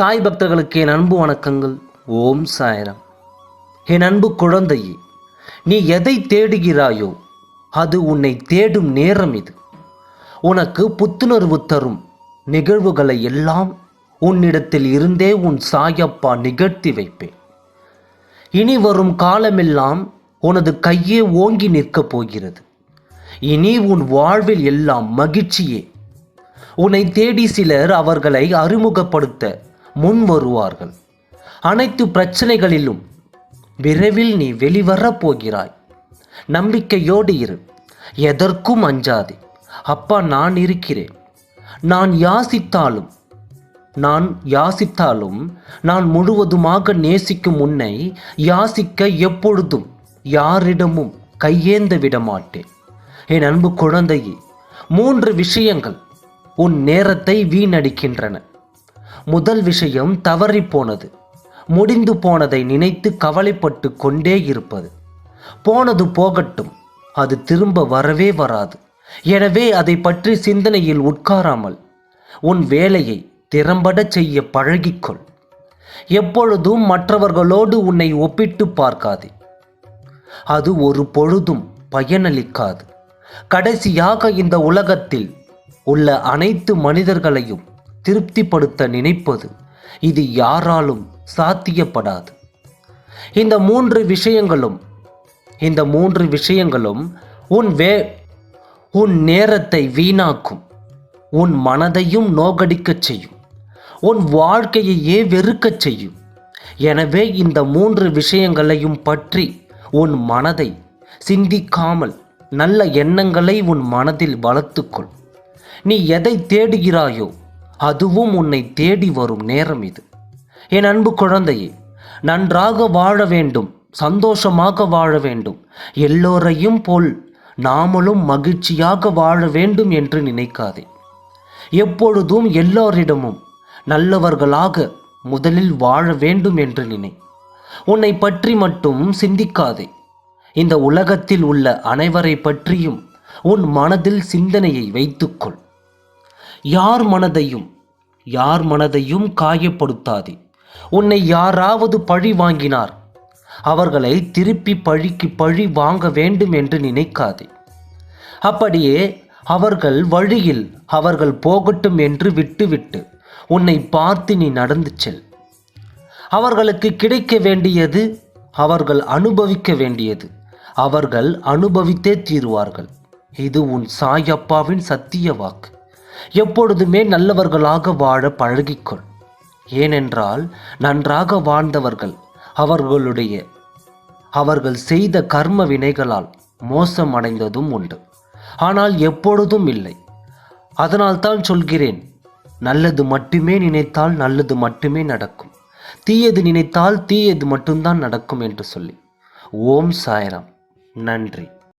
சாய் பக்தர்களுக்கு என் அன்பு வணக்கங்கள். ஓம் சாய்ராம். என் அன்பு குழந்தையே நீ எதை தேடுகிறாயோ அது உன்னை தேடும் நேரம் இது. உனக்கு புத்துணர்வு தரும் நிகழ்வுகளை எல்லாம் உன்னிடத்தில் இருந்தே உன் சாயப்பா நிகழ்த்தி வைப்பேன். இனி வரும் காலமெல்லாம் உனது கையே ஓங்கி நிற்கப் போகிறது. இனி உன் வாழ்வில் எல்லாம் மகிழ்ச்சியே. உன்னை தேடி சிலர் அவர்களை அறிமுகப்படுத்த முன் வருவார்கள் அனைத்து பிரச்சனைகளிலும் விரைவில் நீ வெளிவரப் போகிறாய். நம்பிக்கையோடு இரு. எதற்கும் அஞ்சாதே. அப்பா நான் இருக்கிறேன். நான் யாசித்தாலும் நான் யாசித்தாலும் நான் முழுவதுமாக நேசிக்கும் உன்னை யாசிக்க எப்பொழுதும் யாரிடமும் கையேந்த விட மாட்டேன் என் அன்பு குழந்தையே மூன்று விஷயங்கள் உன் நேரத்தை வீணடிக்கின்றன. முதல் விஷயம் தவறிப்போனது. முடிந்து போனதை நினைத்து கவலைப்பட்டு கொண்டே இருப்பது. போனது போகட்டும் அது திரும்ப வரவே வராது. எனவே அதை பற்றி சிந்தனையில் உட்காராமல் உன் வேலையை திறம்பட செய்ய பழகிக்கொள். எப்பொழுதும் மற்றவர்களோடு உன்னை ஒப்பிட்டு பார்க்காதே. அது ஒரு பொழுதும் பயனளிக்காது. கடைசியாக இந்த உலகத்தில் உள்ள அனைத்து மனிதர்களையும் திருப்திப்படுத்த நினைப்பது இது யாராலும் சாத்தியப்படாது. இந்த மூன்று விஷயங்களும் இந்த மூன்று விஷயங்களும் உன் வே உன் நேரத்தை வீணாக்கும். உன் மனதையும் நோகடிக்கச் செய்யும். உன் வாழ்க்கையையே வெறுக்கச் செய்யும். எனவே இந்த மூன்று விஷயங்களையும் பற்றி உன் மனதை சிந்திக்காமல் நல்ல எண்ணங்களை உன் மனதில் வளர்த்துக்கொள். நீ எதை தேடுகிறாயோ அதுவும் உன்னை தேடி வரும் நேரம் இது. என் அன்பு குழந்தையே நன்றாக வாழ வேண்டும் சந்தோஷமாக வாழ வேண்டும். எல்லோரையும் போல் நாமளும் மகிழ்ச்சியாக வாழ வேண்டும் என்று நினைக்காதே. எப்பொழுதும் எல்லோரிடமும் நல்லவர்களாக முதலில் வாழ வேண்டும் என்று நினை. உன்னை பற்றி மட்டும் சிந்திக்காதே. இந்த உலகத்தில் உள்ள அனைவரை பற்றியும் உன் மனதில் சிந்தனையை வைத்துக்கொள். யார் மனதையும் யார் மனதையும் காயப்படுத்தாதே. உன்னை யாராவது பழி வாங்கினார். அவர்களை திருப்பி பழிக்கு பழி வாங்க வேண்டும் என்று நினைக்காதே. அப்படியே அவர்கள் வழியில் அவர்கள் போகட்டும் என்று விட்டுவிட்டு உன்னை பார்த்து நீ நடந்து செல். அவர்களுக்கு கிடைக்க வேண்டியது அவர்கள் அனுபவிக்க வேண்டியது. அவர்கள் அனுபவித்தே தீருவார்கள். இது உன் சாயப்பாவின் சத்திய வாக்கு. எப்பொழுதுமே நல்லவர்களாக வாழ பழகிக்கொள். ஏனென்றால் நன்றாக வாழ்ந்தவர்கள் அவர்களுடைய அவர்கள் செய்த கர்ம வினைகளால் மோசம் அடைந்ததும் உண்டு. ஆனால் எப்பொழுதும் இல்லை. அதனால்தான் சொல்கிறேன் நல்லது மட்டுமே நினைத்தால் நல்லது மட்டுமே நடக்கும். தீயது நினைத்தால் தீயது மட்டும்தான் நடக்கும் என்று சொல்லி. ஓம் சாய்ராம். நன்றி.